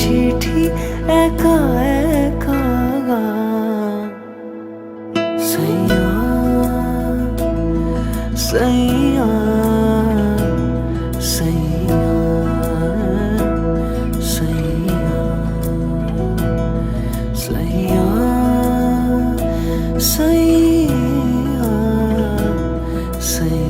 চিঠি একা একা সৈয়া সৈয়া সৈয়া সৈয়া সৈয়া সৈয়া সৈয়া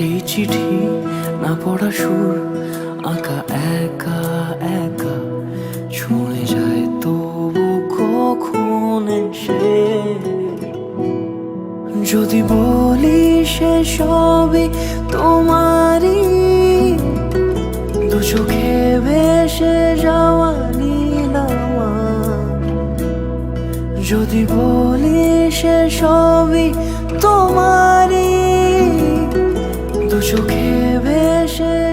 সেই চিঠি না পড়া সুর, আঁকা একা একা ছুঁয়ে যায় তবু কখন এসে? যদি বলি সে সবই তোমারই, দু চোখে ভেসে যাওয়া যদি বলি সে সবই তোমারই চোখে ভেসে